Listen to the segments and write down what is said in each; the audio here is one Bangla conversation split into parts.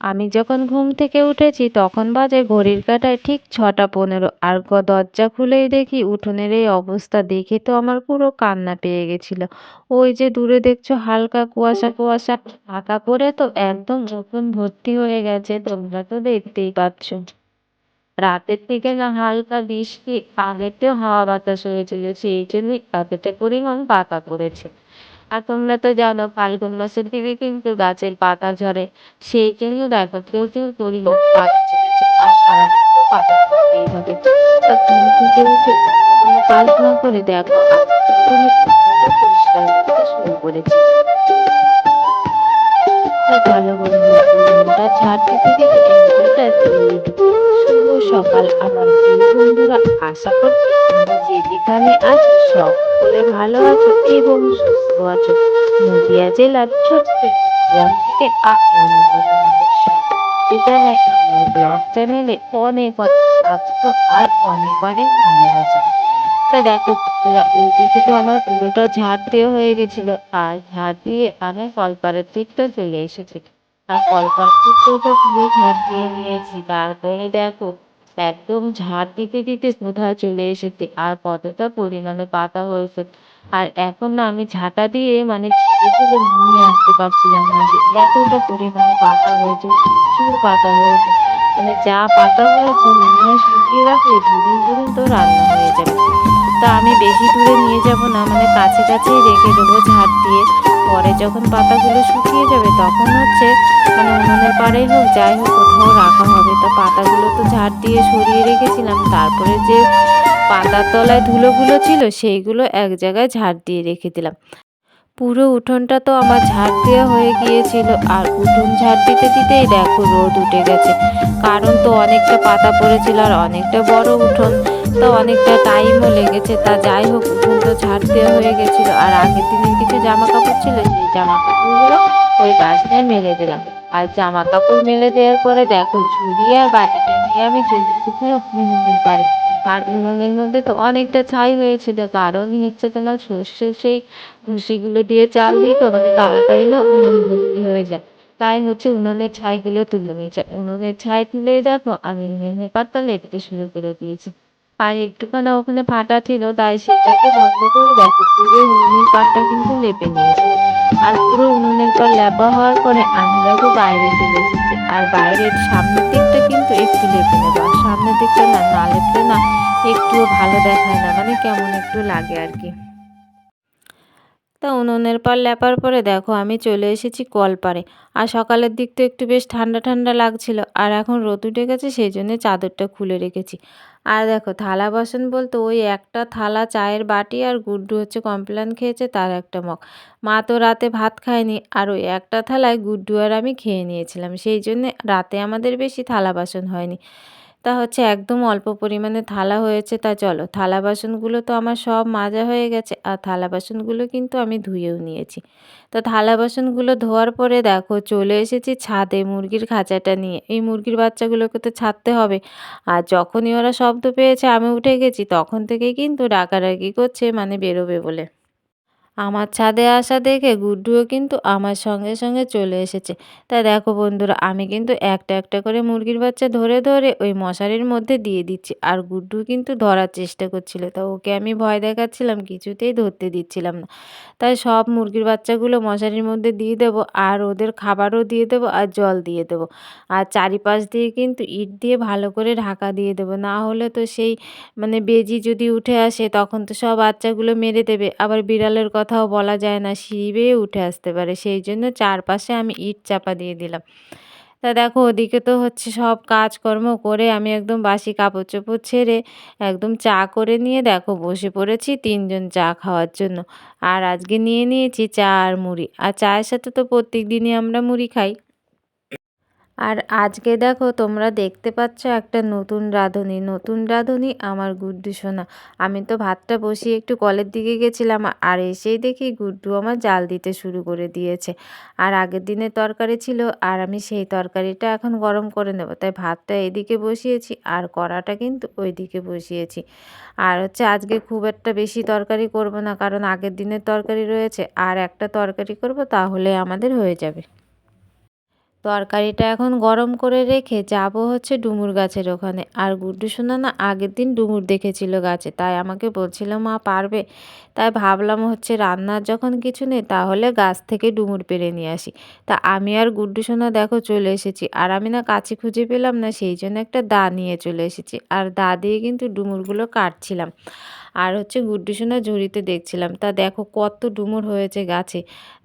আমি যখন ঘুম থেকে উঠেছি, তখন বাজে ঘড়ির কাঁটায় ঠিক ছটা পনেরো। আর দরজা খুলেই দেখি উঠোনের এই অবস্থা দেখে তো আমার পুরো কান্না পেয়ে গেছিল। ওই যে দূরে দেখছ হালকা কুয়াশা কুয়াশা ঢাকা পড়ে তো একদম নতুন ভর্তি হয়ে গেছে, তোমরা তো দেখতেই পাচ্ছ। রাতের থেকে না হালকা বৃষ্টি আগেতেও হাওয়া বাতাস হয়েছিল, সেই জন্যই এতটা পরিমাণ পাতা পড়েছে আর তোমরা তো জানো ফাল্গুন মাসের দিকে কিন্তু গাছের পাতা ঝরে। সেই জন্য দেখো প্রচুর পরিমাণ পাতা ঝরেছে আর সারাদিন পাতা ঝরতেই থাকে তা ঘুম থেকে উঠে কল্পনা করে দেখো? ভালো দিতে দিতে শুভ সকাল আমার বন্ধুরা, আশা করি তোমরা যে যেখানে আছো সকলে ভালো আছো এবং সুস্থ আছো। নদিয়া জেলার ছোট্ট গ্রাম থেকে আমার ব্লগ চ্যানেলে অনেক আর অনেক অনেক ভালোবাসা। তো দেখো ওইদিকে তো আমার পুরোটা ঝাড় দেওয়া হয়ে গেছিল, আর ঝাড় দিয়ে আমি কলপাড়ের দিকটা চলে এসেছি। আর কলপাড়ের দিকটা পুরো ঝাড় দিয়ে নিয়েছি তারপরে দেখো একদম ঝাড় দিতে দিতে কোথায় চলে এসেছে। আর কতটা পরিমাণে পাতা হয়েছে। আর এখন না আমি ঝাঁটা দিয়ে মানে নিয়ে আসতে পারছিলাম না এতটা পরিমাণে পাতা হয়েছে, প্রচুর পাতা হয়েছে। মানে যা পাতা হয়েছে হয় শুকিয়ে রাখলে দুদিন তো রান্না হয়ে যাবে। তা আমি বেশি দূরে নিয়ে যাব না মানে কাছে কাছেই রেখে দেবো ঝাড় দিয়ে। পরে যখন পাতাগুলো শুকিয়ে যাবে তখন হচ্ছে মানে উনুনের পাড়েই হোক, যাই হোক কোথাও রাখা হবে। তা পাতাগুলো তো ঝাড় দিয়ে সরিয়ে রেখেছিলাম। তারপরে যে পাতার তলায় ধুলোগুলো ছিল, সেইগুলো এক জায়গায় ঝাড় দিয়ে রেখে দিলাম। পুরো উঠোনটা তো আমার ঝাড় দেওয়া হয়ে গিয়েছিল। আর উঠোন ঝাড় দিতে দিতেই দেখো রোদ উঠে গেছে। কারণ তো অনেকটা পাতা পড়েছিল আর অনেকটা বড় উঠোন। তো অনেকটা টাইমও লেগেছে। তা যাই হোক, উঠোন তো ঝাড় দেওয়া হয়ে গেছিল। আর আগের দিনের কিছু জামা কাপড় ছিল, সেই জামা কাপড়গুলো ওই গাছটায় মেলে দিলাম। আর জামা কাপড় মেলে দেওয়ার পরে দেখো ঝুড়ি আর বাটিটা নিয়ে আমি এসেছি পারি আর উনুনের মধ্যে তো অনেকটা ছাই হয়েছিল। কারণ হচ্ছে তোমার সর্ষের সেই ভুসিগুলো দিয়ে চাল দিই, তো মানে তাড়াতাড়ি হয়ে যায়। তাই হচ্ছে উনুনের ছাইগুলো তুলে নিয়েছে উনুনের ছাই তুলে দেখো, আমি উনুনের পাতা লেপতে শুরু করে দিয়েছি। আর একটুখানি ওখানে ফাটা ছিল, তাই সেটাকে বন্ধ করে দেখো, পুরো উনুনের পাটটা কিন্তু লেপে নিয়েছে। আর পুরো উনুনের পর লেপা হওয়ার পরে আমি দেখো বাইরে চলে আর বাইরের সামনের দিকটা কিন্তু একটু লেপে নেব, আর সামনের দিকটা না না লেপলে না একটুও ভালো দেখায় না মানে কেমন একটু লাগে আর কি। তা উনুনের পার লেপার পরে দেখো, আমি চলে এসেছি কলপারে আর সকালের দিক তো একটু বেশ ঠান্ডা ঠান্ডা লাগছিল, আর এখন রোদ উঠে গেছে সেই জন্য চাদরটা খুলে রেখেছি। আর দেখো, থালা বাসন বলতে ওই একটা থালা, চায়ের বাটি আর গুড্ডু হচ্ছে কমপ্লেন খেয়েছে, তার একটা মগ। মা তো রাতে ভাত খায়নি, আর ওই একটা থালায় গুড্ডু আর আমি খেয়ে নিয়েছিলাম, সেই জন্যে রাতে আমাদের বেশি থালা বাসন হয়নি। তা হচ্ছে একদম অল্প পরিমাণে থালা হয়েছে, তা চলো। থালা বাসনগুলো তো আমার সব মাজা হয়ে গেছে, আর থালা বাসনগুলো কিন্তু আমি ধুয়েও নিয়েছি। তো থালা বাসনগুলো ধোয়ার পরে দেখো, চলে এসেছি ছাদে মুরগির খাঁচাটা নিয়ে। এই মুরগির বাচ্চাগুলোকে তো ছাড়তে হবে। আর যখনই ওরা শব্দ পেয়েছে, আমি উঠে গেছি, তখন থেকেই কিন্তু ডাকাডাকি করছে মানে বেরোবে বলে। আমার ছাদে আসা দেখে গুড্ডুও কিন্তু আমার সঙ্গে সঙ্গে চলে এসেছে। তা দেখো বন্ধুরা, আমি কিন্তু একটা একটা করে মুরগির বাচ্চা ধরে ধরে ওই মশারির মধ্যে দিয়ে দিচ্ছি আর গুড্ডু কিন্তু ধরার চেষ্টা করছিল। তা ওকে আমি ভয় দেখাচ্ছিলাম, কিছুতেই ধরতে দিচ্ছিলাম না। তাই সব মুরগির বাচ্চাগুলো মশারির মধ্যে দিয়ে দেবো আর ওদের খাবারও দিয়ে দেবো আর জল দিয়ে দেবো। আর চারিপাশ দিয়ে কিন্তু ইট দিয়ে ভালো করে ঢাকা দিয়ে দেবো। না হলে তো সেই মানে বেজি যদি উঠে আসে, তখন তো সব বাচ্চাগুলো মেরে দেবে। আবার বিড়ালের কথাও বলা যায় না সিঁড়ি বেয়ে উঠে আসতে পারে। সেই জন্য চারপাশে আমি ইট চাপা দিয়ে দিলাম। তা দেখো, ওদিকে তো হচ্ছে সব কাজকর্ম করে আমি একদম বাসি কাপড় চোপড় ছেড়ে একদম চা করে নিয়ে দেখো, বসে পড়েছি তিনজন চা খাওয়ার জন্য। আর আজকে নিয়ে নিয়েছি চা আর মুড়ি। আর চায়ের সাথে তো প্রত্যেক দিনই আমরা মুড়ি খাই। আর আজকে দেখো তোমরা দেখতে পাচ্ছ একটা নতুন রাঁধুনি। নতুন রাঁধুনি আমার গুড্ডু সোনা। আমি তো ভাতটা বসিয়ে একটু কলের দিকে গেছিলাম আর এসেই দেখি গুড্ডু আমার জাল দিতে শুরু করে দিয়েছে। আর আগের দিনের তরকারি ছিল আর আমি সেই তরকারিটা এখন গরম করে নেব। তাই ভাতটা এদিকে বসিয়েছি আর কড়াটা কিন্তু ওই দিকে বসিয়েছি। আর হচ্ছে আজকে খুব একটা বেশি তরকারি করব না কারণ আগের দিনের তরকারি রয়েছে। আর একটা তরকারি করব তাহলে আমাদের হয়ে যাবে। তরকারিটা এখন গরম করে রেখে যাব হচ্ছে ডুমুর গাছের ওখানে। আর গুড্ডু সোনা না আগের দিন ডুমুর দেখেছিল গাছে, তাই আমাকে বলছিল, মা, পারবে? তাই ভাবলাম হচ্ছে রান্নার যখন কিছু নেই তাহলে গাছ থেকে ডুমুর পেরে নিয়ে আসি। তা আমি আর গুড্ডু সোনা দেখো চলে এসেছি, আর আমি না কাছে খুঁজে পেলাম না, সেই জন্য একটা দা নিয়ে চলে এসেছি। আর দা দিয়ে কিন্তু ডুমুরগুলো কাটছিলাম। আর হচ্ছে গুড্ডু সোনা ঝুড়িতে দেখছিলাম। তা দেখো কত ডুমুর হয়েছে গাছে।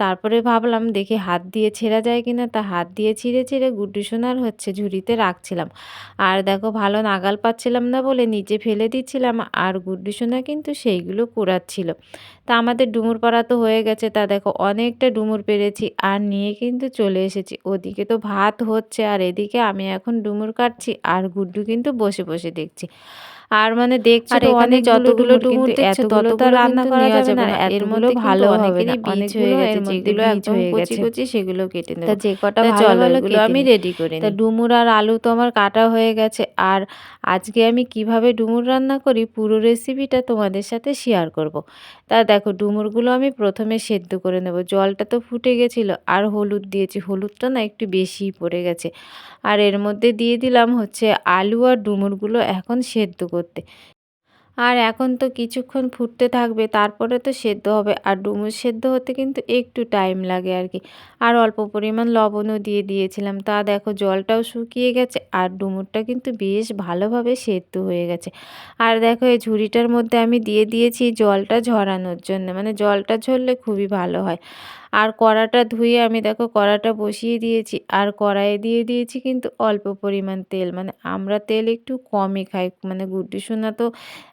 তারপরে ভাবলাম দেখি হাত দিয়ে ছেঁড়া যায় কি না তা হাত দিয়ে ছিঁড়ে ছিঁড়ে গুড্ডু সোনার হচ্ছে ঝুড়িতে রাখছিলাম। আর দেখো ভালো নাগাল পাচ্ছিলাম না বলে নিচে ফেলে দিচ্ছিলাম আর গুড্ডু সোনা কিন্তু সেইগুলো কুড়াচ্ছিল। তা আমাদের ডুমুর পাড়া তো হয়ে গেছে। তা দেখো অনেকটা ডুমুর পেরেছি আর নিয়ে কিন্তু চলে এসেছি। ওদিকে তো ভাত হচ্ছে আর এদিকে আমি এখন ডুমুর কাটছি আর গুড্ডু কিন্তু বসে বসে দেখছি। আর মানে দেখছি অনেক যতগুলো যতগুলো ডুমুর ডুমুর দেখছ এতগুলো তো ততগুলো রান্না করা যাবে না। এর মধ্যে ভালো হবে না হয়ে গেছে, যেগুলো একদম কচি কচি সেগুলো কেটে তা যে কটা ভালো এগুলো আমি রেডি করে তা ডুমুর আর আলু তো আমার কাটা হয়ে গেছে। আর আজকে আমি কীভাবে ডুমুর রান্না করি পুরো রেসিপিটা তোমাদের সাথে শেয়ার করব। তা দেখো ডুমুরগুলো আমি প্রথমে সেদ্ধ করে নেব। জলটা তো ফুটে গেছিল আর হলুদ দিয়েছি। হলুদটা না একটু বেশিই পড়ে গেছে। আর এর মধ্যে দিয়ে দিলাম হচ্ছে আলু আর ডুমুরগুলো এখন সেদ্ধ করতে। আর এখন তো কিছুক্ষণ ফুটতে থাকবে, তারপরে তো সেদ্ধ হবে। আর ডুমুর সেদ্ধ হতে কিন্তু একটু টাইম লাগে আর কি। আর অল্প পরিমাণ লবণও দিয়ে দিয়েছিলাম। তা দেখো জলটাও শুকিয়ে গেছে আর ডুমুরটা কিন্তু বেশ ভালোভাবে সেদ্ধ হয়ে গেছে। আর দেখো এই ঝুড়িটার মধ্যে আমি দিয়ে দিয়েছি জলটা ঝরানোর জন্য। মানে জলটা ঝরলে খুবই ভালো হয়। আর কড়াটা ধুয়ে আমি দেখো কড়াটা বসিয়ে দিয়েছি। আর কড়াইয়ে দিয়ে দিয়েছি কিন্তু অল্প পরিমাণ তেল। মানে আমরা তেল একটু কমই খাই। মানে গুড্ডু সোনা তো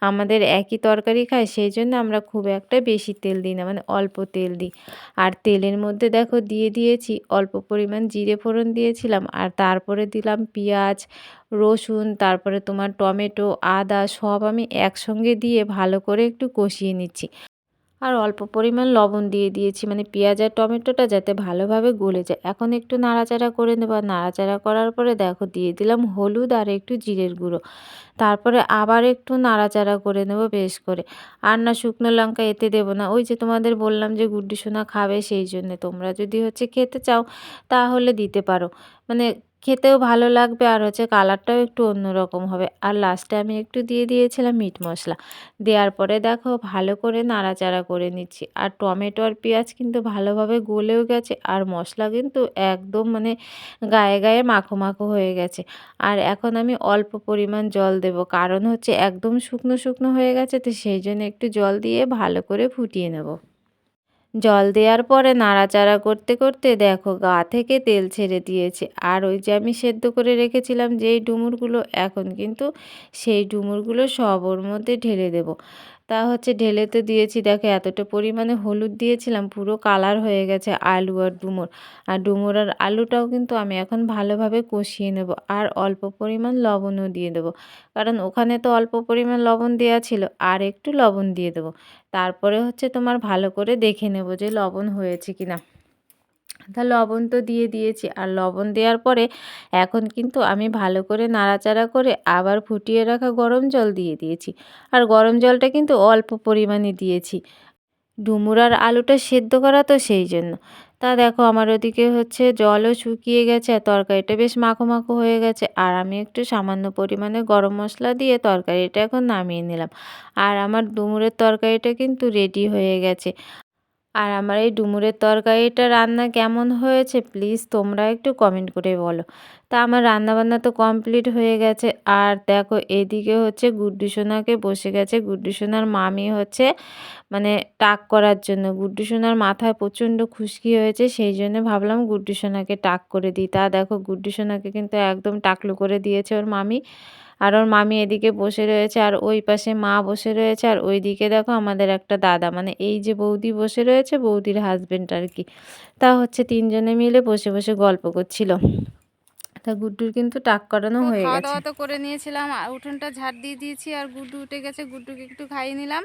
আমাদের একই তরকারি খায় সেই জন্য আমরা খুব একটা বেশি তেল দিই না। মানে অল্প তেল দিই। আর তেলের মধ্যে দেখো দিয়ে দিয়েছি অল্প পরিমাণ জিরে ফোড়ন দিয়েছিলাম। আর তারপরে দিলাম পেঁয়াজ, রসুন, তারপরে তোমার টমেটো, আদা সব আমি একসঙ্গে দিয়ে ভালো করে একটু কষিয়ে নিচ্ছি। আর অল্প পরিমাণ লবণ দিয়ে দিয়েছি। মানে পেঁয়াজ আর টমেটোটা যাতে ভালোভাবে গলে যায়। এখন একটু নাড়াচাড়া করে নেব। নাড়াচাড়া করার পরে দেখো, দিয়ে দিলাম হলুদ আর একটু জিরের গুঁড়ো। তারপরে আবার একটু নাড়াচাড়া করে নেব বেশ করে। আর না, শুকনো লঙ্কা এতে দেবো না। ওই যে তোমাদের বললাম যে গুড্ডি সোনা খাবে সেই জন্যে। তোমরা যদি হচ্ছে খেতে চাও, তাহলে দিতে পারো। মানে খেতেও ভালো লাগবে আর হচ্ছে কালারটাও একটু অন্যরকম হবে। আর লাস্টে আমি একটু দিয়ে দিয়েছিলাম মিট মশলা। দেওয়ার পরে দেখো ভালো করে নাড়াচাড়া করে নিচ্ছি। আর টমেটো আর পেঁয়াজ কিন্তু ভালোভাবে গলেও গেছে আর মশলা কিন্তু একদম মানে গায়ে গায়ে মাখো মাখো হয়ে গেছে। আর এখন আমি অল্প পরিমাণ জল দেব কারণ হচ্ছে একদম শুকনো শুকনো হয়ে গেছে তো সেই জন্য একটু জল দিয়ে ভালো করে ফুটিয়ে নেব। জল দেওয়ার পরে নাড়াচাড়া করতে করতে দেখো গা থেকে তেল ছেড়ে দিয়েছে। আর ওই যে আমি সেদ্ধ করে রেখেছিলাম যেই ডুমুরগুলো, এখন কিন্তু সেই ডুমুরগুলো সব ওর মধ্যে ঢেলে দেব। তা হচ্ছে ঢেলেতে দিয়েছি। দেখো, এতটা পরিমাণে হলুদ দিয়েছিলাম, পুরো কালার হয়ে গেছে আলু আর ডুমুর। আর ডুমুর আর আলুটাও কিন্তু আমি এখন ভালোভাবে কষিয়ে নেব আর অল্প পরিমাণ লবণও দিয়ে দেবো। কারণ ওখানে তো অল্প পরিমাণ লবণ দেওয়া ছিল, আর একটু লবণ দিয়ে দেবো। তারপরে হচ্ছে তোমার ভালো করে দেখে নেব যে লবণ হয়েছে কি না তা লবণ তো দিয়ে দিয়েছি। আর লবণ দেওয়ার পরে এখন কিন্তু আমি ভালো করে নাড়াচাড়া করে আবার ফুটিয়ে রাখা গরম জল দিয়ে দিয়েছি। আর গরম জলটা কিন্তু অল্প পরিমাণে দিয়েছি। ডুমুর আর আলুটা সেদ্ধ করা তো সেই জন্য। তা দেখো আমার ওদিকে হচ্ছে জলও শুকিয়ে গেছে আর তরকারিটা বেশ মাখো মাখো হয়ে গেছে। আর আমি একটু সামান্য পরিমাণে গরম মশলা দিয়ে তরকারিটা এখন নামিয়ে নিলাম। আর আমার ডুমুরের তরকারিটা কিন্তু রেডি হয়ে গেছে। আর আমার এই ডুমুরের তরকারিটা রান্না কেমন হয়েছে প্লিজ তোমরা একটু কমেন্ট করে বলো। তা আমার রান্নাবান্না তো কমপ্লিট হয়ে গেছে। আর দেখো এদিকে হচ্ছে গুড্ডু সোনাকে বসে গেছে। গুড্ডু সোনার মামি হচ্ছে মানে টাক করার জন্য। গুড্ডু সোনার মাথায় প্রচণ্ড খুশকি হয়েছে, সেই জন্য ভাবলাম গুড্ডু সোনাকে টাক করে দিই। তা দেখো গুড্ডু সোনাকে কিন্তু একদম টাকলু করে দিয়েছে ওর মামি। আর ওর মামি এদিকে বসে রয়েছে আর ওই পাশে মা বসে রয়েছে আর ওই দিকে দেখো আমাদের একটা দাদা। মানে এই যে বৌদি বসে রয়েছে বৌদির হাজবেন্ড আর কি। তা হচ্ছে তিনজনে মিলে বসে বসে গল্প করছিল। তা গুড্ডুর কিন্তু টাক করানো হয়ে খাওয়া গেছে। দাওয়া তো করে নিয়েছিলাম। আর উঠোনটা ঝাড় দিয়ে দিয়েছি আর গুড্ডু উঠে গেছে গুড্ডুকে একটু খাইয়ে নিলাম।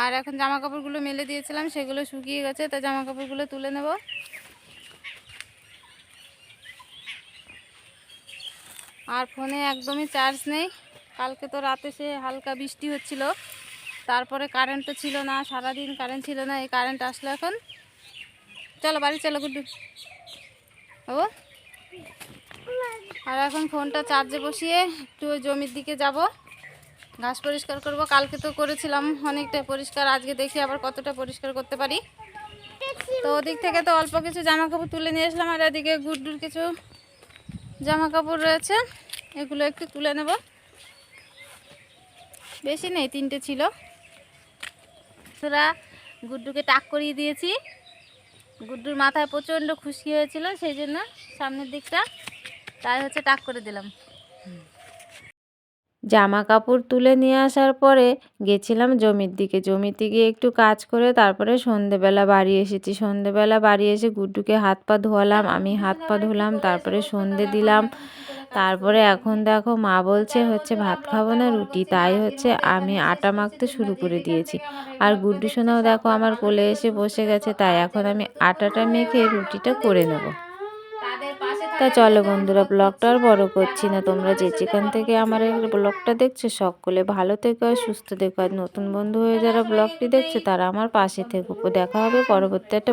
আর এখন জামা কাপড়গুলো মেলে দিয়েছিলাম সেগুলো শুকিয়ে গেছে তা জামা কাপড়গুলো তুলে নেব। আর ফোনে একদমই চার্জ নেই। কালকে তো রাতে সে হালকা বৃষ্টি হচ্ছিল। তারপরে কারেন্টও ছিল না, সারাদিন কারেন্ট ছিল না, এই কারেন্ট আসলো এখন। চলো, বাড়ি চলো, গুড্ডু। বাবু? আর এখন ফোনটা চার্জে বসিয়ে একটু জমির দিকে যাব। ঘাস পরিষ্কার করব। কালকে তো করেছিলাম অনেকটা পরিষ্কার, আজকে দেখি আবার কতটা পরিষ্কার করতে পারি। তো ওদিক থেকে তো অল্প কিছু জামা কাপড় তুলে নিয়ে আসলাম, আর এদিকে গুড্ডুর কিছু জামা কাপড় রয়েছে, এগুলো একটু তুলে নেব। বেশি নেই, তিনটে ছিল। তোরা গুড্ডুকে টাক করিয়ে দিয়েছি। গুড্ডুর মাথায় প্রচণ্ড খুশি হয়েছিল, সেই জন্য সামনের দিকটা তাই হচ্ছে টাক করে দিলাম। জামা কাপড় তুলে নিয়ে আসার পরে গেছিলাম জমির দিকে। জমিতে গিয়ে একটু কাজ করে তারপরে সন্ধেবেলা বাড়ি এসেছি। সন্ধেবেলা বাড়ি এসে গুড্ডুকে হাত পা ধোয়ালাম, আমি হাত পা ধুলাম, তারপরে সন্ধে দিলাম। তারপরে এখন দেখো মা বলছে হচ্ছে ভাত খাব না, রুটি। তাই হচ্ছে আমি আটা মাখতে শুরু করে দিয়েছি। আর গুড্ডু সোনাও দেখো আমার কোলে এসে বসে গেছে, তাই এখন আমি আটাটা মেখে রুটিটা করে নেব। তা চলো বন্ধুরা ব্লগটা আর বড় করছি না। তোমরা যে যেখান থেকে আমার এই ব্লগটা দেখছ, সকলে ভালো থেকো আর সুস্থ থেকো। আর নতুন বন্ধু হয়ে যারা ব্লগটি দেখছে, তারা আমার পাশে থেকো। দেখা হবে পরবর্তী একটা